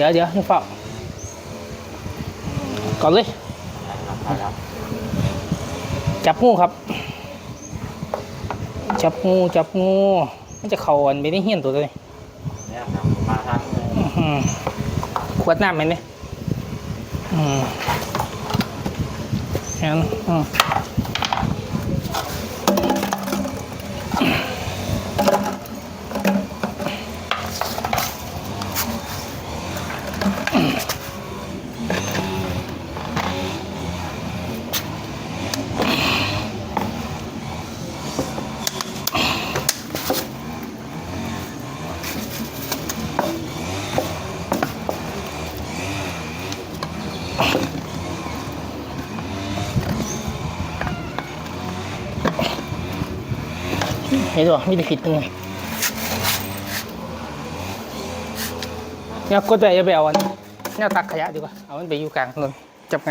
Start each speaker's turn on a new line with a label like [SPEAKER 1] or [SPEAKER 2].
[SPEAKER 1] ดี๋ยวเดี๋ยวให้เฝ้าก่อนเลย จับงูครับ จับงูจับงูมันจะเข่าอันไปได้เหี้ยนตัวเลยขวดน้ำไหมเนี่ยอืมแค่นั้นอืม ไอ้ตัวมีแต่ผิดตรงไหนเนี่ยกดไปจะไปเอาอันเนี่ยตักขยะดีกว่า เอามันไปอยู่กลางถนนจับไง